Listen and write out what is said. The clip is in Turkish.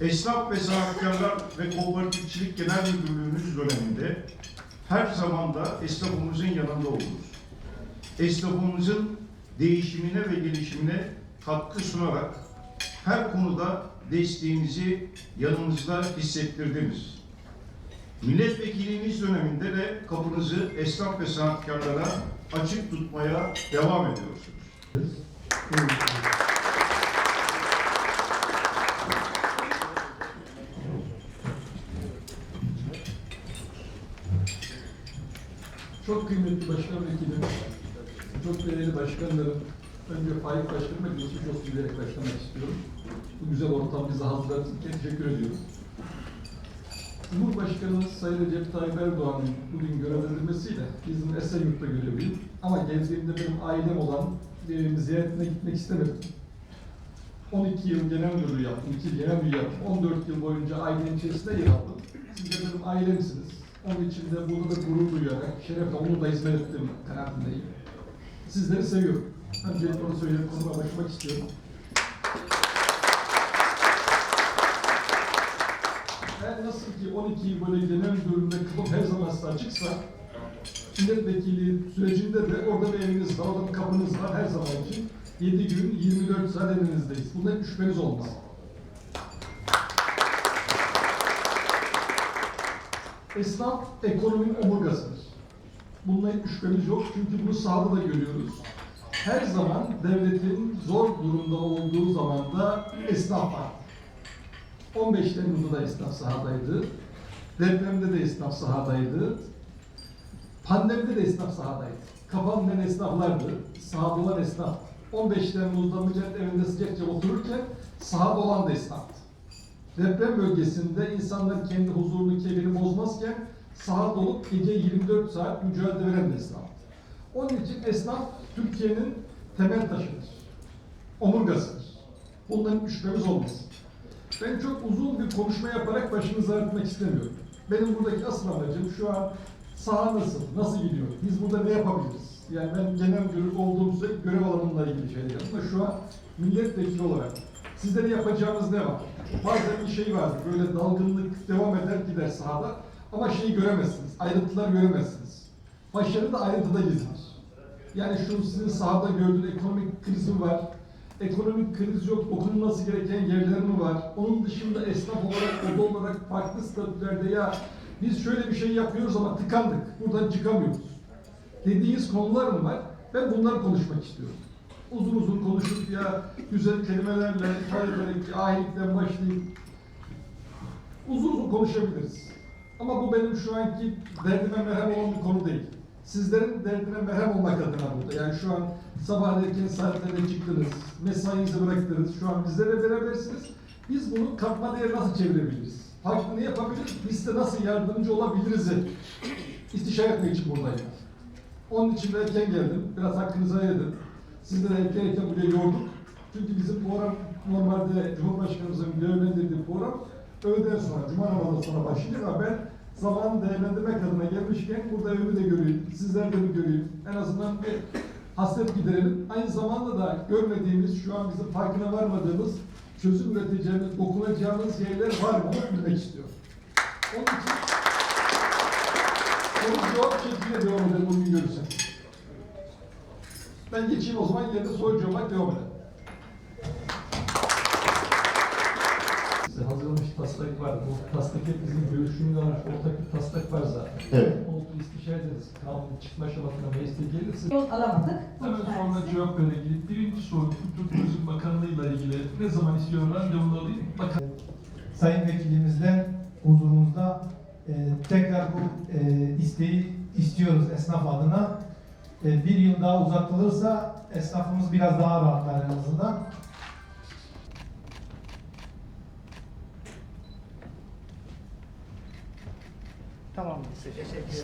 Esnaf ve Sanatkarlar ve Kooperatifçilik Genel Müdürlüğümüz döneminde her zaman da esnafımızın yanında oluruz. Esnafımızın değişimine ve gelişimine katkı sunarak her konuda desteğinizi yanımızda hissettirdiniz. Milletvekilliğiniz döneminde de kapınızı esnaf ve sanatkarlara açık tutmaya devam ediyorsunuz. Çok kıymetli başkan vekilim, çok değerli başkanlarım, önce Faik Başkanıma geçmiş olsun diyerek başlamak istiyorum. Bu güzel ortam bize hazırladığınız için teşekkür ediyorum. Cumhurbaşkanımız Sayın Recep Tayyip Erdoğan'ın bugün görevlendirmesiyle bizim Esenyurt'ta görevliyim. Ama geldiğimde benim ailem olan evimi ziyaretine gitmek istemedim. 12 yıl genel müdürlüğü yaptım, 2 yıl genel müdür yaptım. 14 yıl boyunca ailenin içerisinde yer aldım. Siz de benim ailemsiniz. Onun için de burada da gurur duyarak, şerefle onu da hizmet ettim kanaatindeyim. Sizleri seviyorum. Öncelikle onu söyleyerek konuma başlamak istiyorum. Eğer nasıl ki 12 yıl böyle genel müdürlüğünde kapım her zaman açıksa, milletvekili sürecinde de orada bir eviniz var, orada bir kapınız var her zaman için. 7 gün 24 saat evinizdeyiz. Bundan hiç şüpheniz olmaz. Esnaf ekonominin omurgasıdır. Bundan hiç şüphemiz yok çünkü bunu sahada da görüyoruz. Her zaman devletin zor durumda olduğu zaman da esnaf var. 15 Temmuz'da da esnaf sahadaydı. Depremde de esnaf sahadaydı. Pandemide de esnaf sahadaydı. Kapanmayan esnaflardı. Sahada olan esnaf. 15 Temmuz'da millet evinde sıcakça otururken sahada olan da esnaftı. Deprem bölgesinde insanlar kendi huzurunu, keyfini bozmazken sahada olup gece 24 saat mücadele veren de esnaftı. Onun için esnaf Türkiye'nin temel taşıdır. Omurgasıdır. Bundan hiç şüphemiz olmasın. Ben çok uzun bir konuşma yaparak başınızı ağrıtmak istemiyorum. Benim buradaki asıl amacım şu an saha nasıl, nasıl gidiyor, biz burada ne yapabiliriz? Yani ben genel müdür olduğum süre görev alanımla ilgili şeyler ama şu an milletvekili olarak sizlere yapacağımız ne var? Bazen bir şey vardır, böyle dalgınlık devam eder gider sahada ama şeyi göremezsiniz, ayrıntılar göremezsiniz. Başarı da ayrıntıda gizlidir. Yani şu sizin sahada gördüğünüz ekonomik krizi var, ekonomik kriz yok, okunması gereken yerler mi var? Onun dışında esnaf olarak, oda olarak farklı statülerde ya biz şöyle bir şey yapıyoruz ama tıkandık, buradan çıkamıyoruz. Dediğiniz konular mı var? Ben bunları konuşmak istiyorum. Uzun uzun konuşup ya güzel kelimelerle, ifade ederek, ahilikten başlayıp uzun uzun konuşabiliriz. Ama bu benim şu anki derdime merhem olan bir konu değil. Sizlerin derdine merhem olmak adına burada. Yani şu an sabah erken saatlerde çıktınız, mesainizi bıraktınız, şu an bizlerle berabersiniz. Biz bunu katma değer nasıl çevirebiliriz? Farklı ne yapabiliriz? Biz de nasıl yardımcı olabiliriz? istişare etmek için buradayım. Onun için de erken geldim. Biraz hakkınızı ayırdım. Sizleri erken erken buraya yorduk. Çünkü bizim program normalde Cumhurbaşkanımızın görevlendirdiği program öğleden sonra, Cuma namazından sonra başlayacak ama ben zamanı değerlendirmek adına gelmişken burada evimi de göreyim, sizler de bir göreyim. En azından bir hasret giderelim. Aynı zamanda da görmediğimiz, şu an bizim farkına varmadığımız, çözüm üreteceğimiz, dokunacağımız yerler var mı? Bilmek istiyorum. Onun için şeklinde devam edelim bugün görürsen. Ben geçeyim o zaman yerine soru cevap devam edelim. Size hazırlamış taslak var. Bu taslak hepimizin görüşünü almış ortak bir taslak var zaten. Evet. Oldu istişare ederiz. Kanun çıkma aşamasına mecliste gelirse. Yol alamadık. Hemen sonra cevap verelim. Birinci soru Kültür Turizm Bakanlığı'yla ilgili ne zaman istiyor randevumu alayım? Bakan. Sayın Vekilimizden e, tekrar bu e, isteği istiyoruz esnaf adına. E, bir yıl daha uzatılırsa esnafımız biraz daha rahatlar en azından. Tamam. Teşekkür ederim.